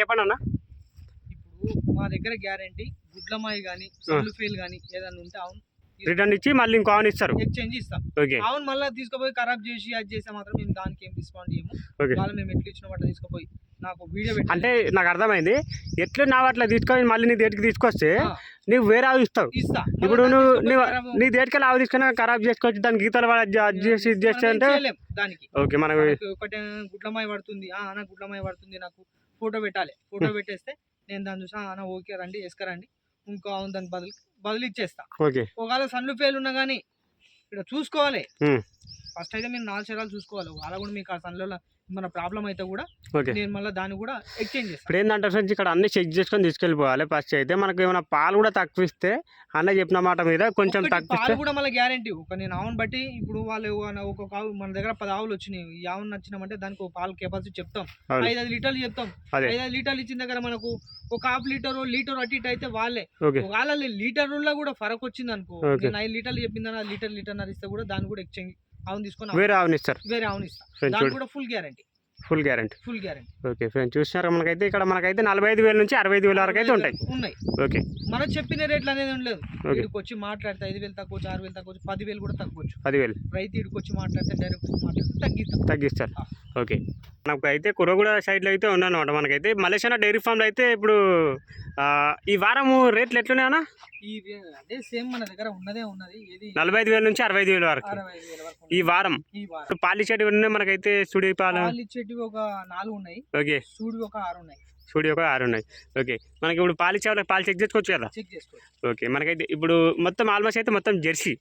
చెప్పండి అన్న. ఇప్పుడు మా దగ్గర గ్యారంటీ గుడ్లమాయి కానీ సల్లు ఫెయిల్ కానీ ఏదైనా ఉంటే అవును. రిటర్న్ ఇచ్చి మళ్ళీ ఇంకో ఆన్ ఇస్తారు. ఎక్స్చేంజ్ ఇస్తాం. ఓకే అవును మళ్ళీ తీసుకుపోయి ఖరాబ్ చేసి అది చేస్తే మాత్రం మేము దానికి ఏం డిస్కౌంట్ చేయము ఓకే వాళ్ళు మేము ఎట్లా ఇచ్చిన వాటి తీసుకుపోయి నాకు వీడియో పెట్టి అంటే నాకు అర్థమైంది. ఎట్లా నా అట్లా తీసుకొని మళ్ళీ నీ దేటికి తీసుకొస్తే నీకు వేరే ఆవు ఇస్తావు. ఇస్తా. ఇప్పుడు నువ్వు నీ దేటికి ఆవు తీసుకుని ఖరాబ్ చేసుకోవచ్చు. దాని గీతలు చేసి ఇది చేస్తే అంటే దానికి. ఓకే మనకు నాకు ఒకటి గుడ్లమాయి పడుతుంది. ఆ అన్న గుడ్లమాయి పడుతుంది నాకు. ఫోటో పెట్టాలి. ఫోటో పెట్టేస్తే నేను దాన్ని చూసా అన్న ఓకే రండి వేసుకరండి ఇంకో అవును దాని బదులు బదులు ఇచ్చేస్తా. ఒకవేళ సన్లు ఫెయిల్ ఉన్నా కానీ ఇక్కడ చూసుకోవాలి. ఫస్ట్ అయితే మీరు నాలుగు చరాలు చూసుకోవాలి. ఒకవేళ కూడా మీకు ఆ సన్లో మన ప్రాబ్లం అయితే కూడా నేను మళ్ళీ దాన్ని కూడా ఎక్స్చేంజ్ చేస్తాను ఇప్పుడు ఏంటంటే ఫ్రెండ్స్ ఇక్కడ అన్ని చెక్ చేసుకొని తీసుకెళ్ళిపోవాలి ఫస్ట్ అయితే. మనకు ఏమైనా పాలు కూడా తక్కువ ఇస్తే అన్న చెప్పిన మాట మీద కొంచెం తక్కువ పాలు కూడా మళ్ళీ గ్యారంటీ ఒక నేను ఆవును బట్టి ఇప్పుడు వాళ్ళు ఒక్కొక్క ఆవు మన దగ్గర పది ఆవులు వచ్చినాయి. ఈ ఆవును నచ్చినామంటే దానికి ఒక పాలు కెపాసిటీ చెప్తాం. ఐదు ఐదు లీటర్లు చెప్తాం. ఐదు ఐదు లీటర్లు ఇచ్చిన దగ్గర మనకు ఒక హాఫ్ లీటర్ లీటర్ అటు ఇటు అయితే వాళ్ళే. ఒకవేళ లీటర్లో కూడా ఫరక్ వచ్చింది అనుకో. నేను ఐదు లీటర్లు చెప్పిందన్న లీటర్ లీటర్ ఇస్తే కూడా దాన్ని కూడా ఎక్స్చేంజ్ ఆవును తీసుకొని వేరే ఆవుని ఇస్తారు? వేరే ఆవును ఇస్తా ఫ్రెండ్స్ దానికి కూడా full guarantee. Full guarantee. Full guarantee. Okay friends చూసినారా? మనకైతే ఇక్కడ మనకైతే నలభై ఐదు వేల నుంచి అరవై ఐదు వేల వరకు అయితే ఉంటాయి. ఉన్నాయి. ఓకే. మనం చెప్పిన రేట్లు అనేది ఉండలేదు ఇక్కడికి వచ్చి మాట్లాడితే ఐదు వేలు తక్కువచ్చు ఆరు వేలు తక్కువచ్చు పదివేలు కూడా తక్కువచ్చు. పదివేలు. రైతు ఇక్కడికి వచ్చి మాట్లాడితే డైరెక్ట్ మాట్లాడితే తగ్గిస్తాం. తగ్గిస్తారు. ఆ. ఓకే. మనకు అయితే కురగూడ సైడ్లో అయితే ఉన్నాయన్నమాట మనకైతే మలేషియా డైరీ ఫామ్లో అయితే ఇప్పుడు ఈ వారము రేట్లు ఎట్లున్నాయన్నా అదే సేమ్ మన దగ్గర ఉన్నదే ఉన్నది. నలభై ఐదు వేల నుంచి అరవై ఐదు వేల వరకు ఈ. వారం ఇప్పుడు పాలు ఇచ్చేటివి ఉన్నాయి మనకైతే సుడి పాలు? ఇచ్చేటివి ఒక నాలుగు ఉన్నాయి. ఓకే. సూడివి ఒక ఆరు ఉన్నాయి. సుడి ఒక ఆరు ఉన్నాయి. ఓకే. మనకి ఇప్పుడు పాలు వాళ్ళకి పాలు చెక్ చేసుకోవచ్చు కదా? ఓకే. మనకైతే ఇప్పుడు మొత్తం ఆల్మోస్ట్ అయితే మొత్తం jersey.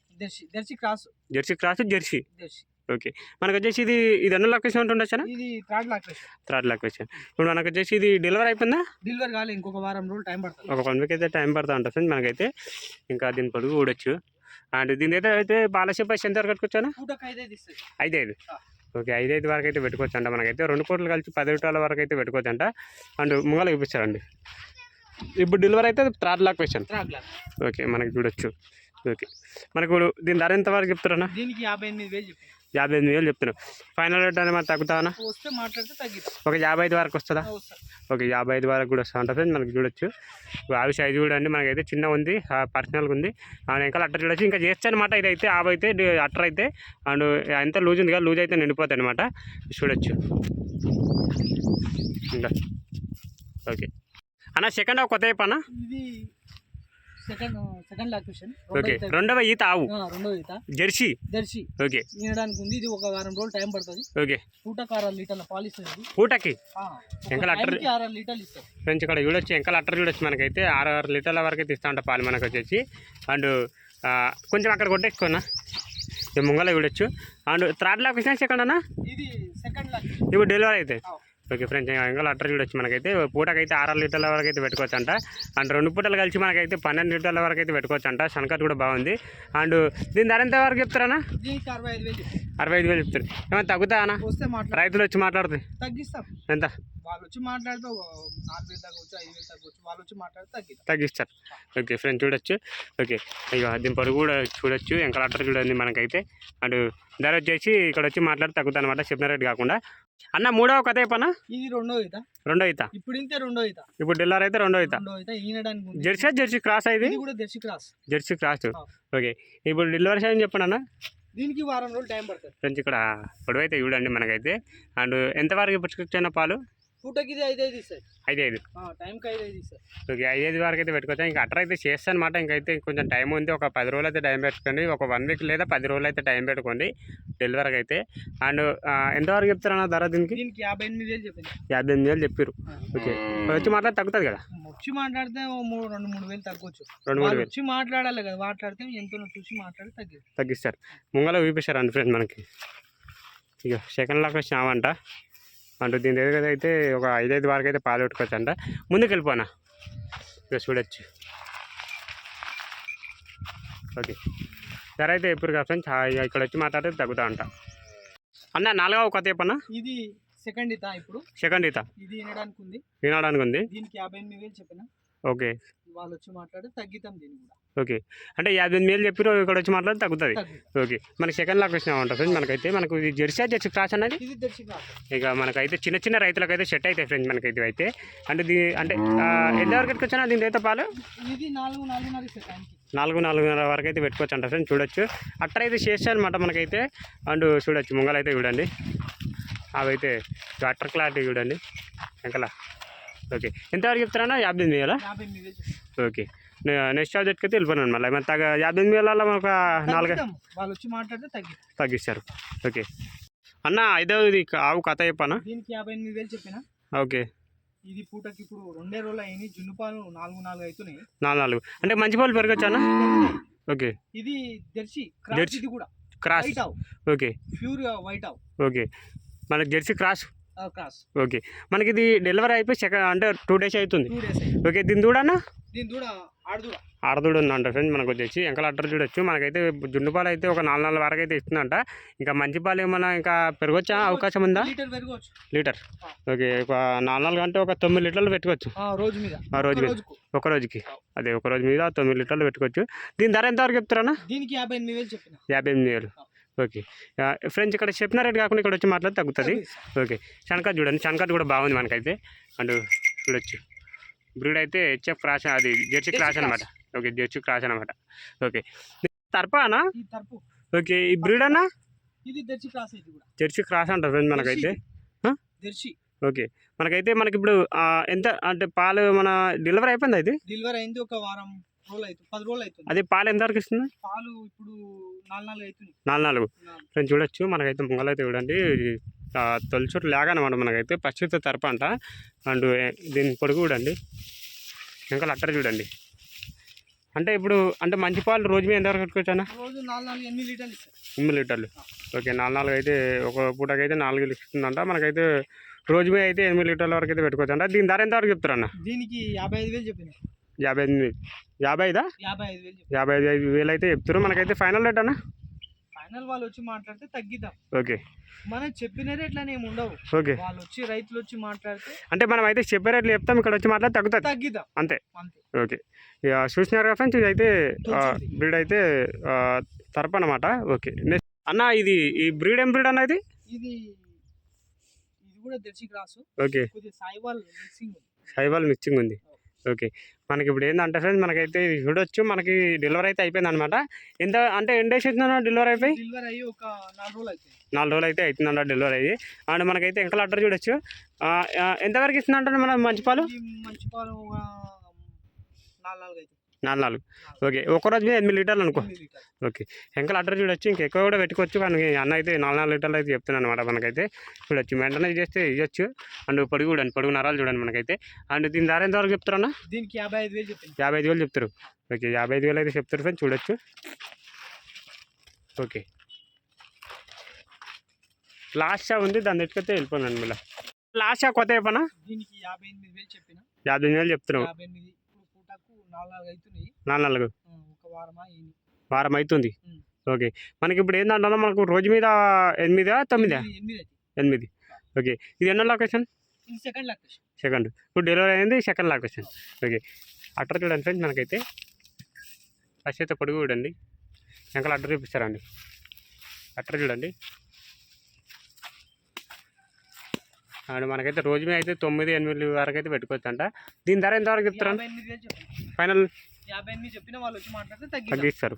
Darshi cross. Jersey cross jersey. Darshi okay. మనకు వచ్చేసి ఇది ఇది ఎన్నో లొకేషన్ ఉంటుండొచ్చా ఇది థర్డ్ లాక్రేషన్ థర్డ్ లొకేషన్ ఇప్పుడు మనకు వచ్చేసి ఇది డెలివరీ అయిపోయిందా? డెలివరీ కాలే ఇంకొక వారం రోజులు టైం పడుతుంది. ఒక వన్ వీక్ అయితే టైం పడుతూ ఉంటుంది ఫ్రెండ్స్ మనకైతే. ఇంకా దీని పొడుగు కూడొచ్చు అండ్ దీని అయితే అయితే పాలసీ పైసలు ఎంత వరకు కట్టుకోవచ్చానా ఐదు ఐదు. ఓకే ఐదు ఐదు వరకు అయితే పెట్టుకోవచ్చు అంట మనకైతే. రెండు కోట్లు కలిసి పది రూపాయల వరకు అయితే పెట్టుకోవచ్చు అంట అండ్ ముంగల చూపిస్తారండి. ఇప్పుడు డెలివరీ అయితే థర్డ్ లొకేషన్ లాక్. ఓకే మనకి చూడొచ్చు. ఓకే. మనకు ఇప్పుడు దీని ధర ఎంత వరకు చెప్తారన్నా? దీనికి యాభై ఎనిమిది వేలు యాభై ఎనిమిది వేలు చెప్తున్నాను ఫైనల్ రేట్ అనేది మరి తగ్గిస్తాం ఒక యాభై ఐదు వరకు వస్తుందా? ఓకే యాభై ఐదు వరకు కూడా వస్తూ ఉంటుంది ఫ్రెండ్స్ మనకి చూడొచ్చు. ఆవి సైజు చూడండి మనకైతే చిన్న ఉంది పర్సనల్గా ఉంది. అండ్ ఇంకా అట్టర్ చూడొచ్చు. ఇంకా చేస్తే అనమాట ఇదైతే ఆవు అయితే అట్టర్ అయితే. అండ్ ఎంత లూజ్ ఉంది కదా లూజ్ అయితే నిండిపోతాయి అనమాట చూడొచ్చు. ఇంకా. ఓకే. అన్న సెకండ్ కొత్త అయిపోనా ఇది సెకండ్ సెకండ్ లాక్రేషన్ ఓకే. రెండవ ఈత ఆవు. రెండో ఈత. జెర్సీ. దర్శి ఓకే. తినడానికి ఉంది. ఇది ఒక వారం రోజులు టైం పడుతుంది. ఓకే. పూటకు ఆరు లీటర్ల పాలు ఇస్తుంది పూటకి? ఆరు లీటర్లు ఫ్రెండ్స్ ఇక్కడ చూడొచ్చు. ఇంకా అట్టర్ చూడొచ్చు మనకైతే. ఆరు ఆరు లీటర్ల వరకు ఇస్తా ఉంటా పాలు మనకు వచ్చేసి అండ్ కొంచెం అక్కడ కొట్టేసుకున్నా ముంగల చూడొచ్చు. అండ్ థర్డ్ లాక్ వచ్చినా సెకండ్ అన్న ఇది సెకండ్ ఇప్పుడు డెలివరీ అయితే. ఓకే ఫ్రెండ్స్ ఇంకా అట్టర్ చూడొచ్చు మనకైతే. పూటకైతే ఆరు లీటర్ల వరకు అయితే పెట్టుకోవచ్చు అంట అండ్ రెండు పూటలు కలిసి మనకైతే పన్నెండు లీటర్ల వరకు అయితే పెట్టుకోవచ్చు అంట శనకట్ కూడా బాగుంది. అండ్ దీని ధర ఎంత వరకు దీనికి అరవై ఐదు వేలు చెప్తారు. ఏమైనా తగ్గుతా అన్న? రైతులు వచ్చి మాట్లాడుతుంది తగ్గిస్తాం. ఎంత? వాళ్ళు వచ్చి మాట్లాడితే ఓ నాలుగు వేలు తగ్గవచ్చు ఐదు వేలు తగ్గవచ్చు వాళ్ళు వచ్చి మాట్లాడితే తగ్గిస్తాం. తగ్గిస్తారు. ఓకే ఫ్రెండ్స్ చూడొచ్చు. ఓకే ఇక దీని పొడుగు కూడా చూడొచ్చు. ఇంకా అట్టర్ చూడండి మనకైతే. అండ్ ధర వచ్చేసి ఇక్కడ వచ్చి మాట్లాడి తగ్గుతా అనమాట చెప్పిన రేట్ కాకుండా. అన్న మూడవ కథ అయిపోనా ఇది రెండో ఈత. రెండో ఈత. ఇప్పుడు ఇంతే రెండో ఈత. ఇప్పుడు డెల్లర్ అయితే రెండో ఈత. రెండో ఈత ఈనడానికి ఉంది జెర్సీ జెర్సీ క్రాస్ ఇది? కూడా దర్శి క్రాస్. Jersey cross. ఓకే. ఇప్పుడు డెలివరీ అని చెప్పండి అన్న? దీనికి వారం రోజులు టైం పడుతుంది. ఫ్రెండ్స్ ఇక్కడ పొడవు అయితే చూడండి మనకైతే. అండ్ ఎంతవరకు పుచ్చుకొచ్చిన పాలు? పూటకి ఇది ఐదు ఐదు ఐదు ఐదు టైంకి ఐదు ఐదు ఇస్తుంది ఓకే ఐదు ఐదు వరకు అయితే పెట్టుకోవచ్చు. ఇంకా అట్టర్ అయితే చేస్తాను అనమాట ఇంకైతే కొంచెం టైం ఉంది. ఒక పది రోజులు అయితే టైం పెట్టుకోండి. ఒక వన్ వీక్ లేదా పది రోజులు అయితే టైం పెట్టుకోండి. డెలివరీకి అయితే. అండ్ ఎంతవరకు చెప్తారన్న ధర దీనికి? దీనికి యాభై ఎనిమిది వేలు చెప్పింది యాభై ఎనిమిది వేలు చెప్పారు ఓకే. వచ్చి మాట్లాడి తగ్గుతుంది కదా? వచ్చి మాట్లాడితే మూడు రెండు మూడు వేలు తగ్గొచ్చు. రెండు మూడు వేలు. వచ్చి మాట్లాడాలి కదా. మాట్లాడితే ఎంతో చూసి మాట్లాడి తగ్గింది తగ్గిస్తారు. ముంగల చూపిస్తారు అండి ఫ్రెండ్ మనకి. ఇక సెకండ్ లాక్ వచ్చినామంట అంటూ దీని దగ్గర అయితే ఒక ఐదైదు వరకు అయితే పాలు పెట్టుకోవచ్చు అంట ముందుకు వెళ్ళిపోనా ఇక చూడొచ్చు. ఓకే. ధర అయితే ఎప్పుడు కాదు ఇక ఇక్కడ వచ్చి మాట్లాడితే తగ్గుతా అంట. అన్న నాలుగవ కొత్త చెప్పన్నా ఇది సెకండ్ ఇత ఇప్పుడు. సెకండ్ ఈత ఇది వినడానికి ఉంది వినడానికి ఉంది దీనికి యాభై ఎనిమిది వేలు చెప్పిన. ఓకే. వాళ్ళు వచ్చి మాట్లాడి తగ్గితాం దీన్ని కూడా. ఓకే. అంటే యాభై ఎనిమిది వేలు చెప్పారు ఇక్కడ వచ్చి మాట్లాడితే తగ్గుతుంది. ఓకే. మనకి సెకండ్ లాక్ వచ్చినా ఉంటుంది ఫ్రెండ్స్ మనకైతే మనకు ఇది జెర్సీ జెర్సీ క్రాస్ క్రాస్ ఇక మనకైతే చిన్న చిన్న రైతులకైతే సెట్ అవుతాయి ఫ్రెండ్స్ మనకైతే అయితే. అంటే దీ అంటే ఆ, ఎంతవరకు పెట్టుకొచ్చినా దీని అయితే పాలు? ఇది నాలుగు నాలుగున్నర నాలుగు వరకు అయితే పెట్టుకోవచ్చు అంట ఫ్రెండ్స్ చూడొచ్చు. అట్ట అయితే చేస్తాను అనమాట మనకైతే. అండ్ చూడొచ్చు ముంగలు అయితే చూడండి. అవైతే అట్టర్ క్లారిటీ చూడండి. వెంకల ఓకే. ఎంతవరకు చెప్తారా యాభై ఎనిమిది వేల? యాభై ఎనిమిది వేలు చెప్తారు. ఓకే. నెక్స్ట్ సబ్జెక్ట్కి అయితే వెళ్ళిపోయాను మళ్ళీ మన తగ్గ యాభై ఎనిమిది వేల ఒక నాలుగు. వాళ్ళు వచ్చి మాట్లాడితే తగ్గి తగ్గిస్తారు. ఓకే. అన్న ఐదవది ఆవు కథ చెప్పానా? దీనికి యాభై ఎనిమిది వేలు చెప్పిన? ఓకే. ఇది పూటకి ఇప్పుడు రెండే రోజులు అయినాయి. జున్ను పాలు నాలుగు నాలుగు అవుతున్నాయి నాలుగు నాలుగు. అంటే మంచి పాలు పెరగచ్చు అన్న? ఓకే. ఇది జెర్సీ. జెర్సీ. ఇది కూడా. క్రాస్. వైట్ ఆవు. ఓకే. ప్యూర్ వైట్ ఆవు. ఓకే. మనకి జెర్సీ క్రాస్. క్రాస్. ఓకే. మనకి ఇది డెలివరీ అయిపోయి సెకండ్ అంటే టూ డేస్ అవుతుంది. ఓకే దీని దూడన్నా దీని దూడ ఆడదూడ. ఆడదూడ ఉందంట ఫ్రెండ్స్ మనకు వచ్చేసి ఎంకల అట్టర్ చూడొచ్చు. మనకైతే జున్ను పాలు అయితే ఒక నాలుగు నాలుగు వరకు అయితే ఇస్తుందంట. ఇంకా మంచి పాలు ఏమన్నా ఇంకా పెరగొచ్చా? అవకాశం ఉందా? లీటర్ ఓకే ఒక నాలుగు నాలుగు అంటే ఒక తొమ్మిది లీటర్లు పెట్టుకోవచ్చు. ఆ, రోజు మీద. రోజు ఒక మీద. రోజుకు. ఒక రోజుకి. అదే ఒక రోజు మీద తొమ్మిది లీటర్లు పెట్టుకోవచ్చు. దీని ధర ఎంతవరకు చెప్తారన్నా? దీనికి యాభై ఎనిమిది వేలు యాభై ఎనిమిది వేలు. ఓకే. ఫ్రెండ్స్ ఇక్కడ చెప్పిన రేట్ కాకుండా ఇక్కడ వచ్చి మాట్లాడితే తగ్గుతుంది. ఓకే. చనకట్ చూడండి. చనకట్ కూడా బాగుంది మనకైతే. అండ్ చూడొచ్చు. బ్రీడ్ అయితే హెచ్ఎఫ్ క్రాస్ అది జెర్సీ క్రాస్. అనమాట ఓకే జెర్సీ క్రాస్ అనమాట ఓకే. తర్పానా ఓకే ఈ బ్రీడ్ అన్నా? జెర్సీ క్రాస్ అంటారు ఫ్రెండ్స్ మనకైతే. ఓకే. మనకైతే మనకి ఇప్పుడు ఎంత అంటే పాలు మన డెలివరీ అయిపోయింది అది డెలివరీ అయింది ఒక వారం. పది రోజులు అవుతుంది అదే పాలు ఎంతవరకు ఇస్తుంది? పాలు ఇప్పుడు నాలుగు నాలుగు అవుతుంది నాలుగు నాలుగు. నాలుగు. ఫ్రెండ్స్ చూడొచ్చు. మనకైతే ముంగలైతే చూడండి. ఆ, తొలిచోటు లేగనమాట మనకైతే. పచ్చిత తరప అంట. అండ్ దీని పొడుగు చూడండి. ఇంకా అట్టర్ చూడండి. అంటే ఇప్పుడు అంటే మంచి పాలు రోజు మీద ఎంతవరకు పెట్టుకోవచ్చు అన్న? రోజు నాలుగు నాలుగు ఎనిమిది లీటర్లు ఇస్తారు. ఎనిమిది లీటర్లు. ఓకే నాలుగు నాలుగు అయితే ఒక పూటకైతే నాలుగు ఇస్తుందంట. మనకైతే రోజు మీద అయితే ఎనిమిది లీటర్ల వరకు అయితే పెట్టుకోవచ్చు అంట. దీని ధర ఎంతవరకు చెప్తారన్న? దీనికి యాభై ఐదు వేలు చెప్పిన యాభై ఎనిమిది యాభై ఐదా? యాభై ఐదు యాభై ఐదు వేలు అయితే చెప్తారు మనకైతే ఫైనల్ రేట్ అన్న? ఫైనల్ వాళ్ళు వచ్చి మాట్లాడితే తగ్గిద్దాం. ఓకే. మనం చెప్పిన రేట్లనే ఏమి ఉండవు. ఓకే. వాళ్ళు వచ్చి రైతులు వచ్చి మాట్లాడితే అంటే మనం అయితే చెప్పే రేట్లు చెప్తాం. ఇక్కడ వచ్చి మాట్లాడి తగ్గుతుంది. తగ్గిద్దాం. అంతే. అంతే. ఓకే. ఇక చూసినారు కదా ఫ్రెండ్స్ ఇది అయితే తులసిది. బ్రీడ్ అయితే తరపు అనమాట ఓకే. నెక్స్ట్. అన్న ఇది ఈ బ్రీడ్ ఏం బ్రీడ్ అన్న ఇది? ఇది ఇది కూడా దర్శి క్రాస్ ఓకే. సాయివాల్ మిక్సింగ్ ఉంది. సైవాల్ మిక్సింగ్ ఉంది. ఓకే. మనకి ఇప్పుడు ఏంటంటే ఫ్రెండ్స్ మనకైతే ఇది చూడొచ్చు. మనకి డెలివరీ అయితే అయిపోయింది అనమాట ఎంత అంటే ఎన్ని డేస్ అవుతుందన్న డెలివరీ అయిపోయి? డెలివరీ అయ్యి ఒక నాలుగు రోజులు అవుతుంది నాలుగు రోజులు అయితే అవుతుందంట డెలివరీ అయ్యి. అండ్ మనకైతే ఎంకల అడ్డర్ చూడొచ్చు. ఎంతవరకు ఇస్తుందంటే మన మంచి పాలు మంచి పాలు నాలుగు నాలుగు అవుతుంది నాలుగు. నాలుగు ఓకే. ఒక రోజు మీద ఎనిమిది లీటర్లు అనుకో. ఓకే. ఎంకల్ అడ్డర్ చూడొచ్చు. ఇంకా ఎక్కువ కూడా పెట్టుకోవచ్చు. కానీ అన్న అయితే నాలుగు నాలుగు లీటర్లు అయితే చెప్తున్నాను అనమాట మనకైతే. చూడొచ్చు. మెయింటెనెన్స్ చేస్తే ఇవ్వచ్చు అండ్ పొడుగు చూడండి పొడుగు నరాలు చూడండి మనకైతే. అండ్ దీని ధర ఎంత వరకు చెప్తారన్నా దీనికి యాభై ఐదు వేలు యాభై ఐదు వేలు చెప్తారు. ఓకే. యాభై ఐదు వేలు అయితే చెప్తారు ఫ్రెండ్స్. చూడొచ్చు. ఓకే. లాస్ట్ షా ఉంది? దాన్ని ఎట్టుకైతే వెళ్ళిపోయినాను మళ్ళీ. లాస్ట్ షా కొత్త చెప్పనా? దీనికి యాభై ఎనిమిది వేలు చెప్పిన. యాభై ఎనిమిది వేలు చెప్తున్నావు యాభై ఎనిమిది ఇప్పుడు పూటకు నాలుగు వారం అవుతుంది. ఓకే. మనకి ఇప్పుడు ఏంటంటే మనకు రోజు మీద ఎనిమిదా తొమ్మిదా? ఎనిమిది ఓకే. ఇది ఎన్నో లొకేషన్? Second location. సెకండ్. ఇప్పుడు డెలివరీ అయింది సెకండ్ లొకేషన్. ఓకే. అట్టర్ చూడండి ఫ్రెండ్స్ మనకైతే. ఫస్ట్ అయితే పొడుగు చూడండి వెనకాల అట్టర్ చూపిస్తారండి అట్టర్ చూడండి. అండ్ మనకైతే రోజు మీద అయితే తొమ్మిది ఎనిమిది వరకు అయితే పెట్టుకోవచ్చు అంట దీని ధర ఎంతవరకు చెప్పిన ఫైనల్ యాభై ఎనిమిది చెప్పిన వాళ్ళు వచ్చి మాట్లాడితే తగ్గి తగ్గిస్తారు.